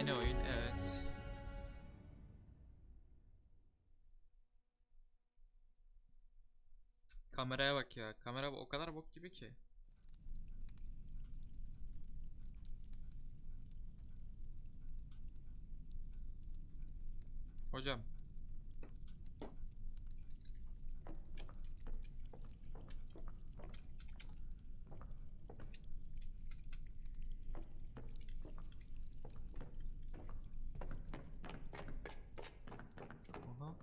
Yeni oyun evet. Kameraya bak ya. Kamera o kadar bok gibi ki. Hocam. Aha.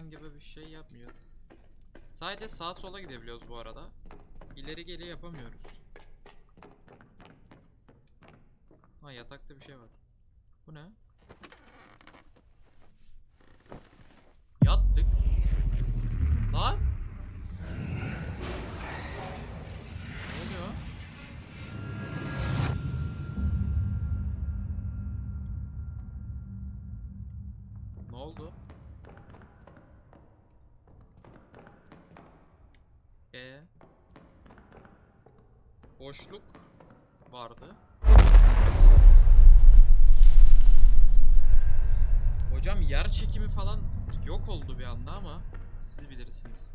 Herhangi bir şey yapmıyoruz. Sadece sağa sola gidebiliyoruz bu arada. İleri geri yapamıyoruz. Ha yatakta bir şey var. Bu ne? Boşluk vardı. Hocam yer çekimi falan yok oldu bir anda ama siz bilirsiniz.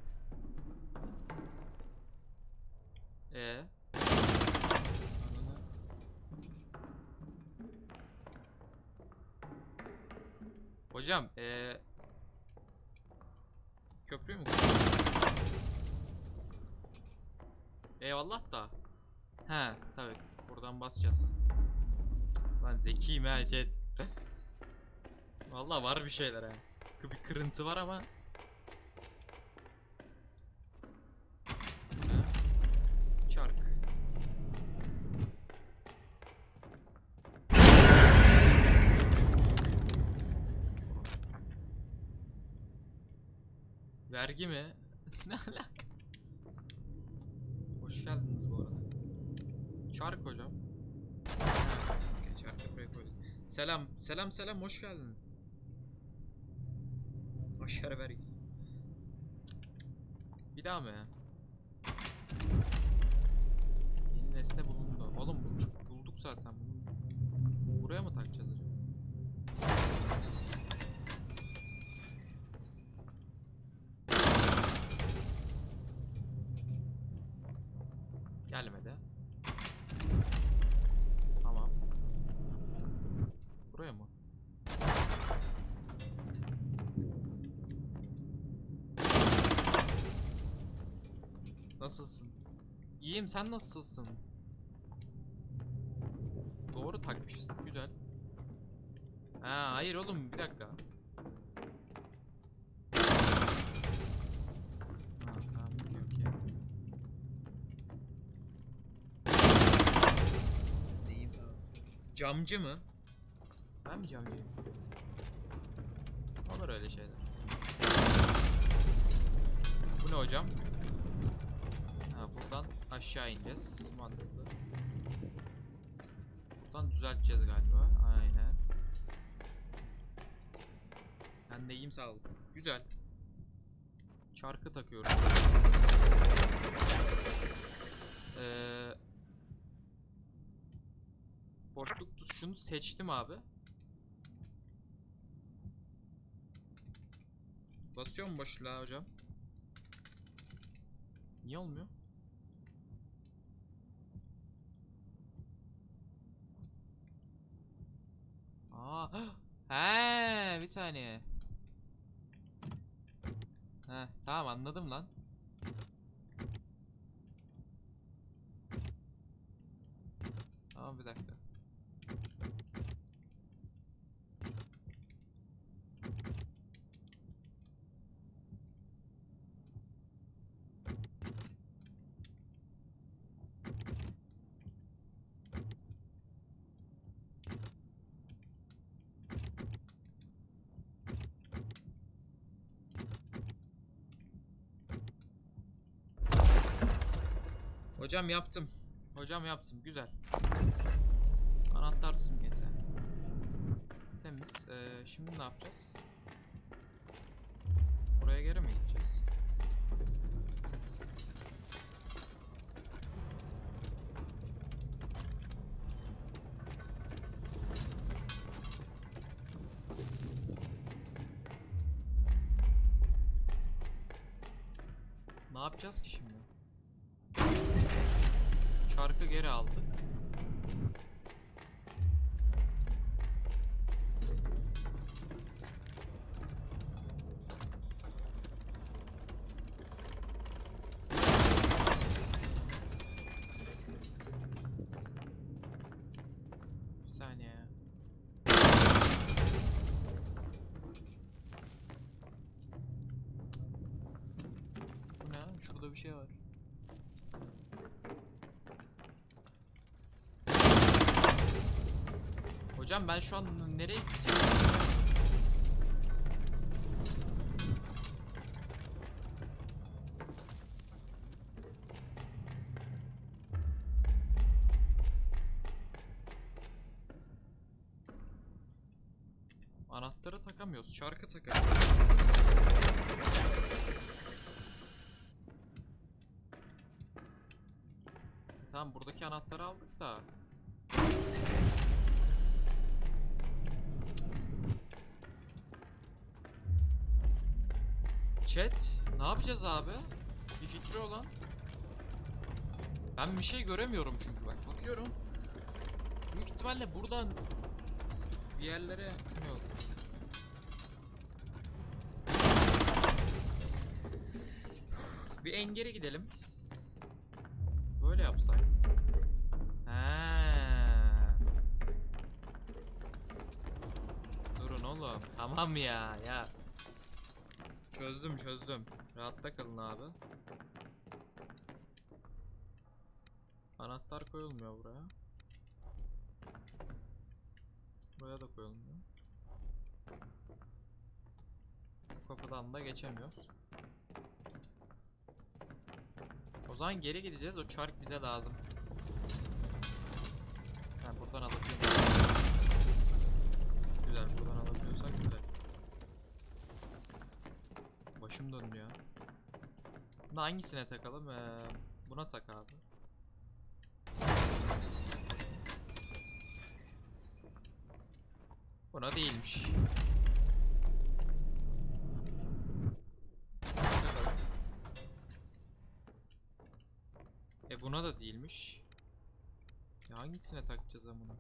E Ananı- Hocam e köprü mü? Eyvallah da. He tabii buradan basacağız. Lan zekiyim ha chat. Vallahi var bir şeyler ha. Bir kırıntı var ama. Ha? Çark. Vergi mi? ne alaka? Hoş geldiniz bu arada. Çark hocam. Okey, çarkı buraya. Selam, selam selam hoş geldin. Aşağı vergisi. Bir daha mı ya? Yeni nesne bulundu. Oğlum bu- bulduk zaten. Buraya mı takacağız acaba? Gelmedi. Tamam. Buraya mı? Nasılsın? İyiyim sen nasılsın? Doğru takmışız. Güzel. Ha hayır oğlum bir dakika. Camcı mı? Ben mi camcıyım? Olur öyle şeyler. Bu ne hocam? Buradan aşağı ineceğiz. Mantıklı. Buradan düzelteceğiz galiba. Aynen. Ben de iyiyim sağ ol. Güzel. Çarkı takıyorum. Ee, boşluk tuşunu seçtim abi. Basıyor mu boşluğa hocam? Niye olmuyor? Aa, he, bir saniye. He, tamam anladım lan. Tamam bir dakika. Hocam yaptım. Hocam yaptım. Güzel. Anahtar simgesi. Temiz. Ee, şimdi ne yapacağız? Buraya geri mi gideceğiz? Ne yapacağız ki şimdi? Şurada bir şey var. Hocam ben şu an nereye gideceğim? Anahtarı takamıyoruz. Çarkı takamıyoruz. Tamam buradaki anahtarı aldık da. Chat, ne yapacağız abi? Bir fikri olan. Ben bir şey göremiyorum çünkü bak bakıyorum. Büyük ihtimalle buradan bir yerlere yok. Bir engere gidelim. Yapsak. Ha. Durun oğlum. Tamam ya ya. Çözdüm çözdüm. Rahatta kalın abi. Anahtar koyulmuyor buraya. Buraya da koyulmuyor. Kapıdan da geçemiyoruz. O zaman geri gideceğiz. O çark bize lazım. Ha buradan alabiliyoruz. Güzel buradan alabiliyorsak güzel. Başım döndü ya. Bunu hangisine takalım? Ee, buna tak abi. Buna değilmiş. Takalım. E buna da değilmiş. Ya hangisine takacağız bunu?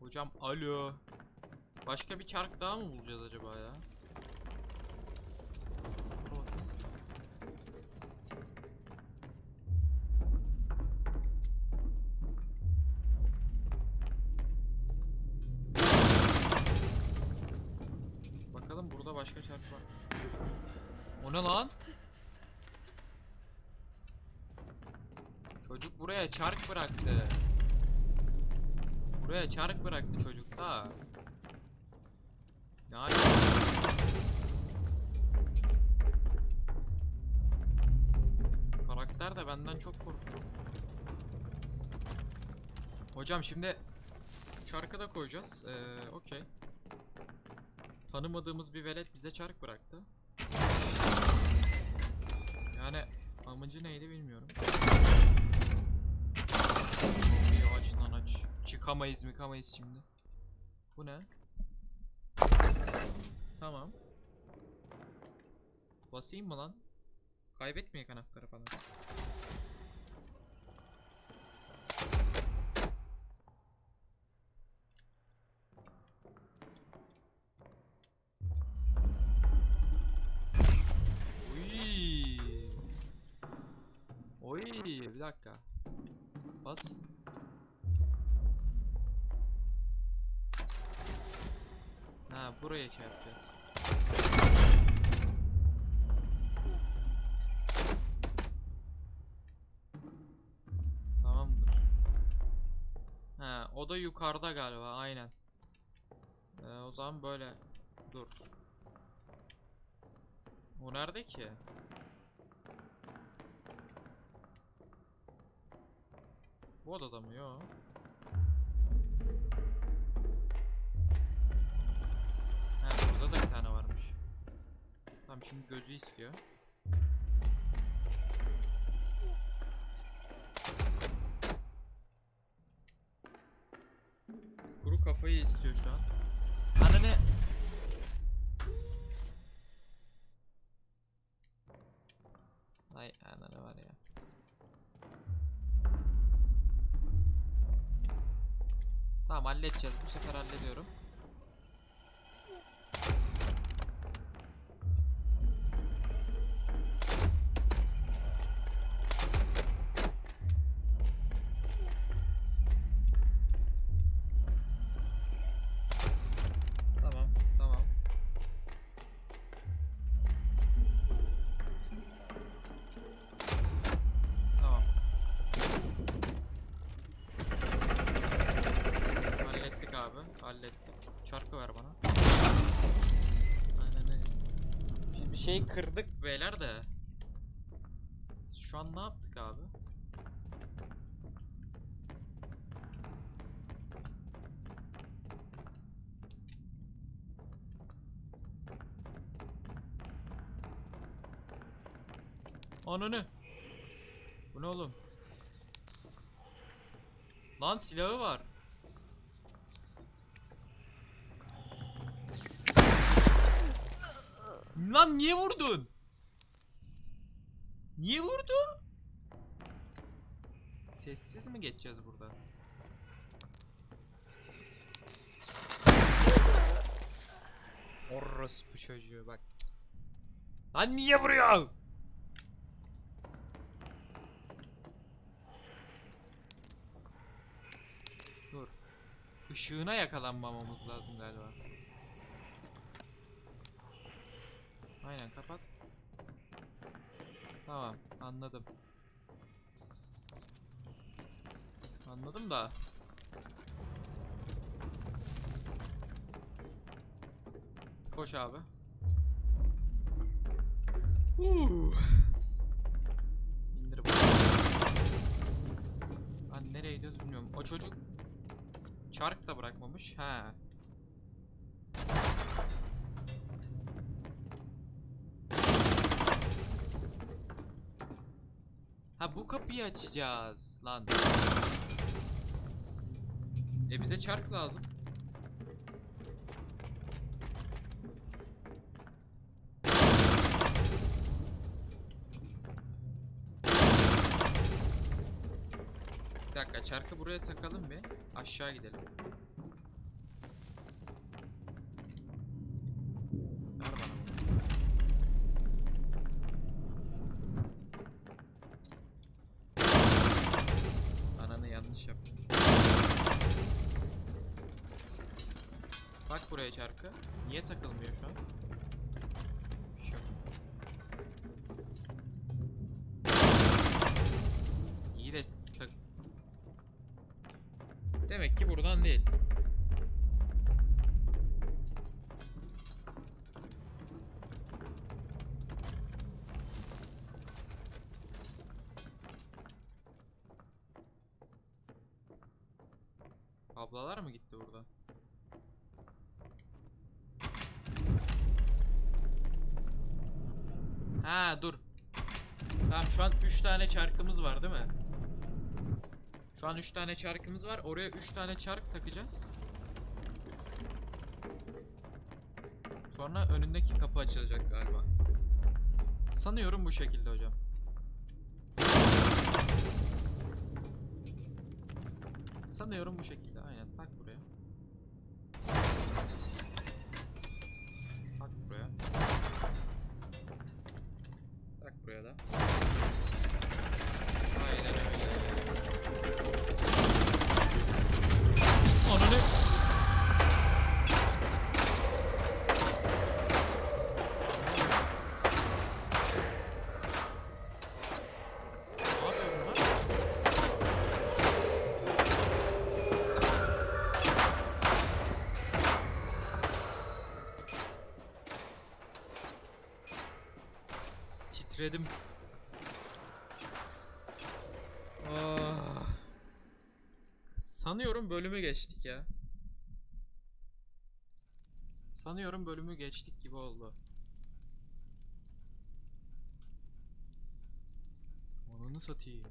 Hocam alo. Başka bir çark daha mı bulacağız acaba ya? Çark bıraktı. Buraya çark bıraktı çocuk da. Ne? Karakter de benden çok korkuyor. Hocam şimdi çarkı da koyacağız. Ee, okey. Tanımadığımız bir velet bize çark bıraktı. Yani amacı neydi bilmiyorum. Bir aç lan aç. Çıkamayız mıkamayız şimdi. Bu ne? Tamam. Basayım mı lan? Kaybetmeyek anahtarı falan. Uy. Oy, bir dakika. Bas. Ha, buraya şey yapacağız. Tamamdır. Ha, o da yukarıda galiba, aynen. Ee, o zaman böyle dur. O nerede ki? Bu odada mı? Yok. Ha burada da bir tane varmış. Tamam şimdi gözü istiyor. Kuru kafayı istiyor şu an. Ananı Tamam halledeceğiz. Bu sefer hallediyorum. Kırdık beyler de. Şu an ne yaptık abi? Ananı. Bu ne oğlum? Lan silahı var. Lan niye vurdun? Niye vurdu? Sessiz mi geçeceğiz burada? Orospu çocuğu bak. Lan niye vuruyor? Dur. Işığına yakalanmamamız lazım galiba. Aynen kapat. Tamam anladım. Anladım da. Koş abi. Uh. İndir bunu. Lan nereye gidiyoruz bilmiyorum. O çocuk çark da bırakmamış. Ha. Ha bu kapıyı açacağız lan. E bize çark lazım. Bir dakika çarkı buraya takalım bir. Aşağı gidelim. Ver bana bunu. Ananı yanlış yaptım. Tak buraya çarkı. Niye takılmıyor şu an? Şu. İyi de tak... Demek ki buradan değil. Ablalar mı gitti burada? Ha dur. Tamam şu an 3 tane çarkımız var değil mi? Şu an 3 tane çarkımız var. Oraya 3 tane çark takacağız. Sonra önündeki kapı açılacak galiba. Sanıyorum bu şekilde hocam. Sanıyorum bu şekilde. Titredim. Ah. Sanıyorum bölümü geçtik ya. Sanıyorum bölümü geçtik gibi oldu. Ananı satayım.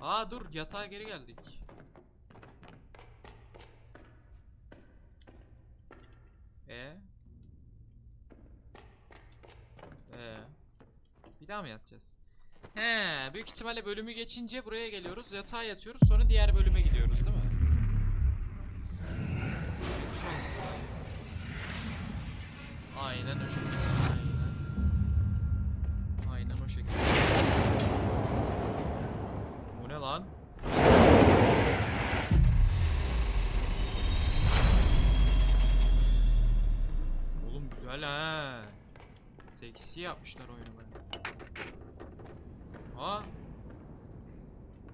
Aa dur yatağa geri geldik. Bir daha mı yatacağız? He, büyük ihtimalle bölümü geçince buraya geliyoruz, yatağa yatıyoruz, sonra diğer bölüme gidiyoruz değil mi? Aynen o şekilde. Aynen. Aynen o şekilde. Bu ne lan? Oğlum güzel ha. Seksi yapmışlar oyunu. Aa.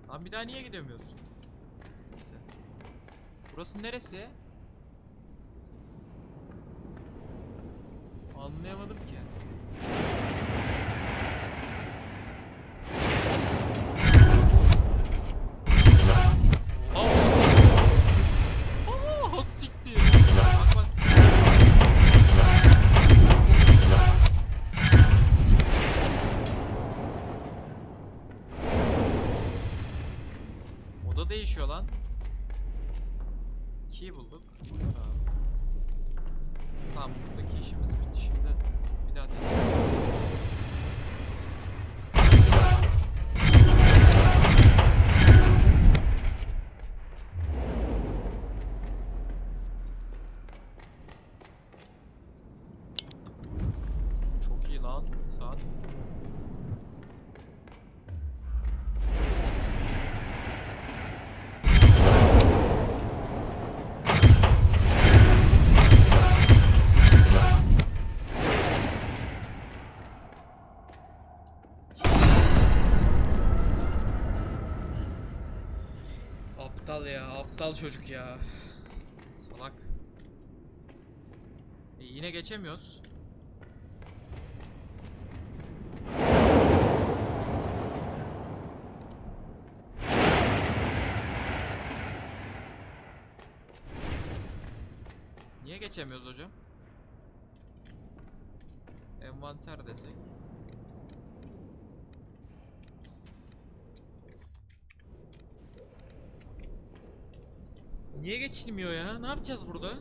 Lan bir daha niye gidemiyorsun? Neyse. Burası neresi? Anlayamadım ki. Aptal çocuk ya. Salak. E, yine geçemiyoruz. Niye geçemiyoruz hocam? Envanter desek. Niye geçilmiyor ya? Ne yapacağız burada?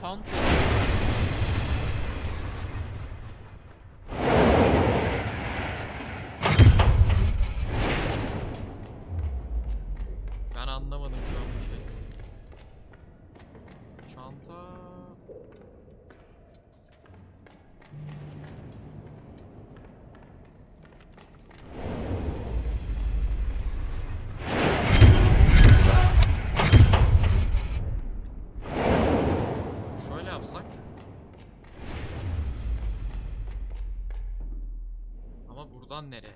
Çanta. Nereye?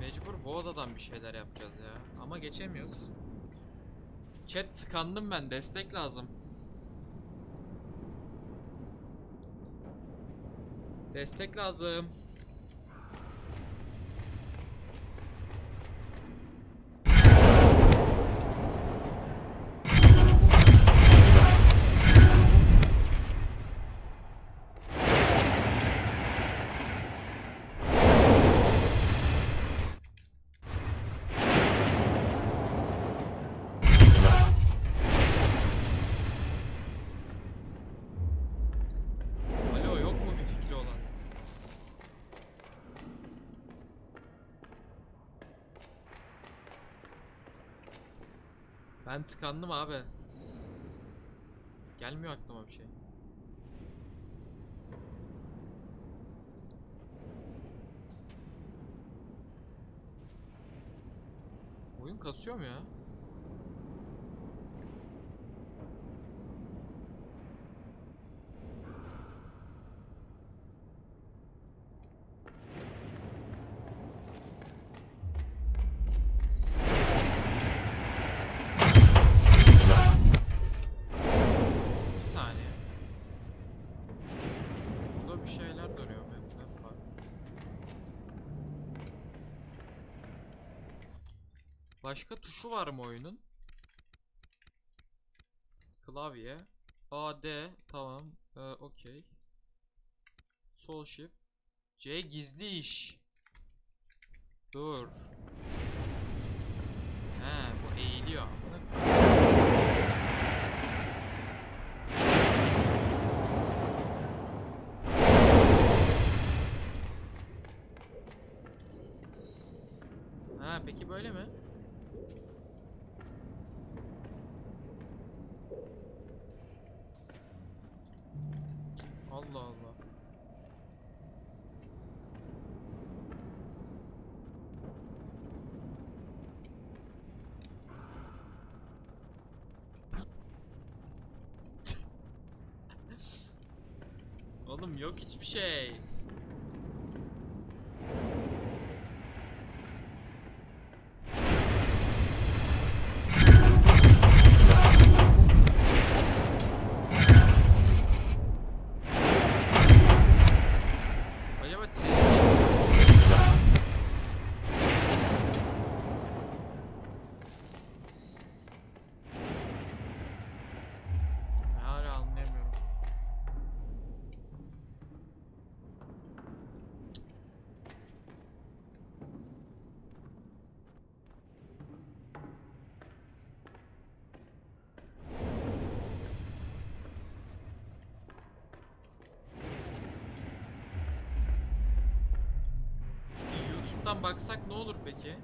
Mecbur bu odadan bir şeyler yapacağız ya. Ama geçemiyoruz. Chat tıkandım ben. Destek lazım. Destek lazım. Ben tıkandım abi. Gelmiyor aklıma bir şey. Oyun kasıyor mu ya? Başka tuşu var mı oyunun? Klavye. A, D. Tamam. Ee, Okey. Sol shift. C gizli iş. Dur. He bu eğiliyor. Ha peki böyle mi? Oğlum yok hiçbir şey. Acaba tehlikeli Ben Hala anlayamıyorum. YouTube'dan baksak ne olur peki?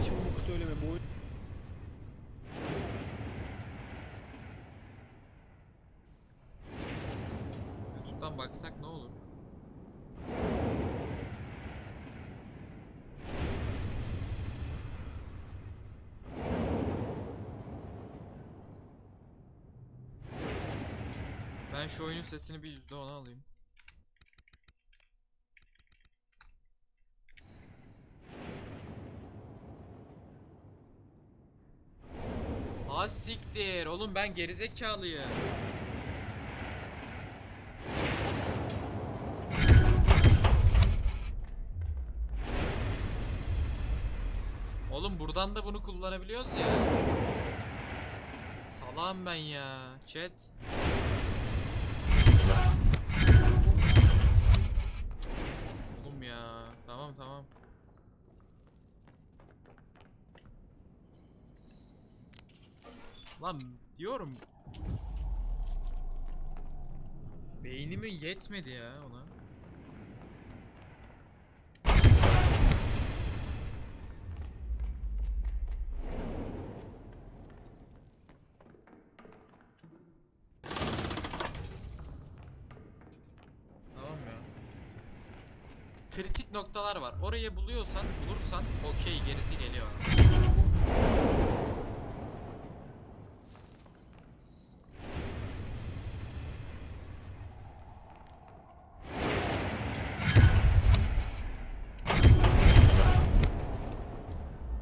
Hiç bu boku söyleme. Bu oyun YouTube'dan baksak ne olur? Ben şu oyunun sesini bir yüzde ona alayım. Ha siktir. Oğlum ben gerizekalıyım. Oğlum buradan da bunu kullanabiliyoruz ya. Salam ben ya. Chat. Oğlum ya. Tamam tamam. Lan diyorum. Beynimi yetmedi ya ona. Tamam ya. Kritik noktalar var. Orayı buluyorsan, bulursan okey gerisi geliyor.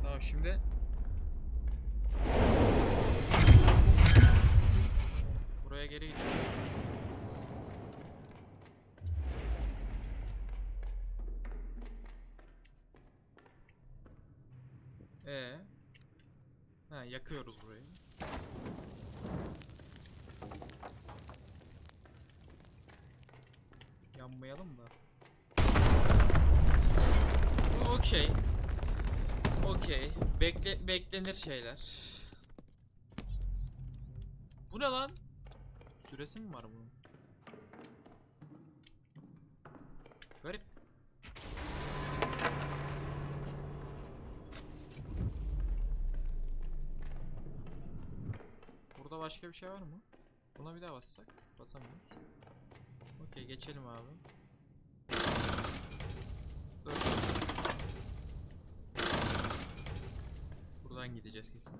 Tamam şimdi buraya geri gidiyoruz. Ee, ha yakıyoruz burayı. Yanmayalım da. Okey. Okey. Bekle beklenir şeyler. Bu ne lan? Süresi mi var bunun? Garip. Burada başka bir şey var mı? Buna bir daha bassak. Basamıyoruz. Okey geçelim abi. Dur. Buradan gideceğiz kesin.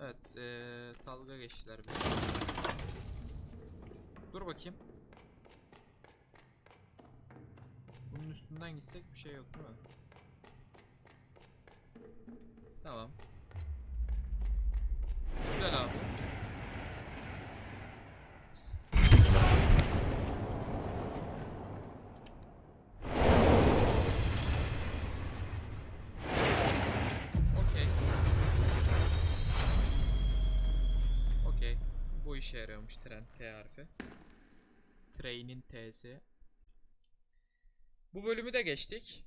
Evet, eee dalga geçtiler bir. Dur bakayım. Bunun üstünden gitsek bir şey yok değil mi? Tamam. İşe yarıyormuş tren T harfi. Train'in T'si. Bu bölümü de geçtik.